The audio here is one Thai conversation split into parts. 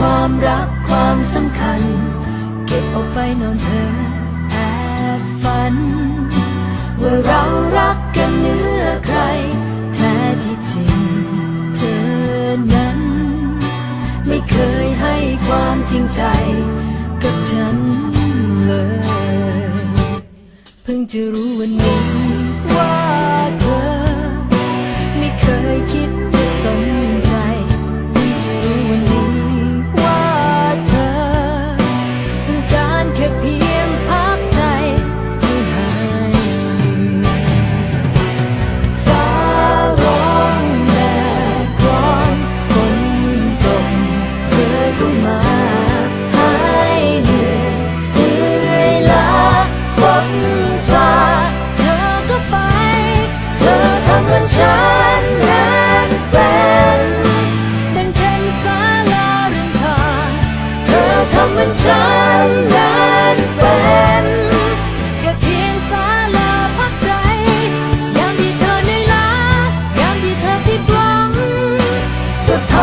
ความรักความสำคัญ เก็บเอาไปนอนเธอแอบฝัน ว่าเรารักกันเหนือใคร แท้ที่จริง เธอนั้น ไม่เคยให้ความจริงใจกับฉันเลย เพิ่งจะรู้วันนี้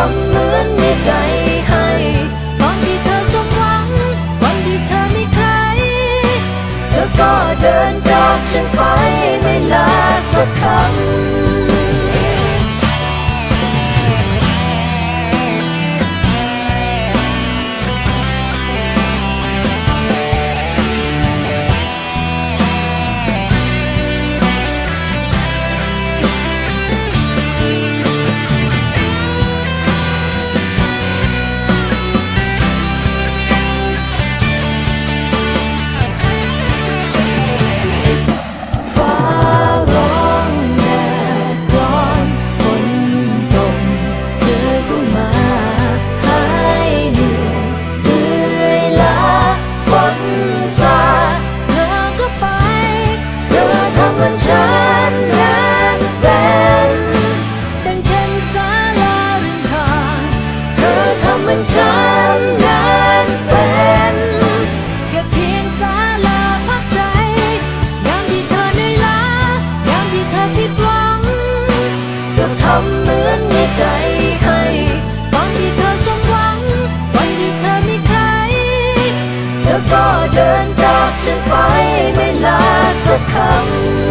ำเหมือนมีใจให้ตอนที่เธอสมหวังวันที่เธอมีใคร เธอก็เดินจากฉันไปไม่ลาสักคำ ฉันนั้นเป็นแค่เพียงศาลาพักใจยามที่เธอเหนื่อยล้ายามที่เธอผิดหวัง ก็ทำเหมือนมีใจให้ ตอนที่เธอสมหวัง วันที่เธอมีใคร เธอก็เดินจากฉันไปไม่ลาสักคำ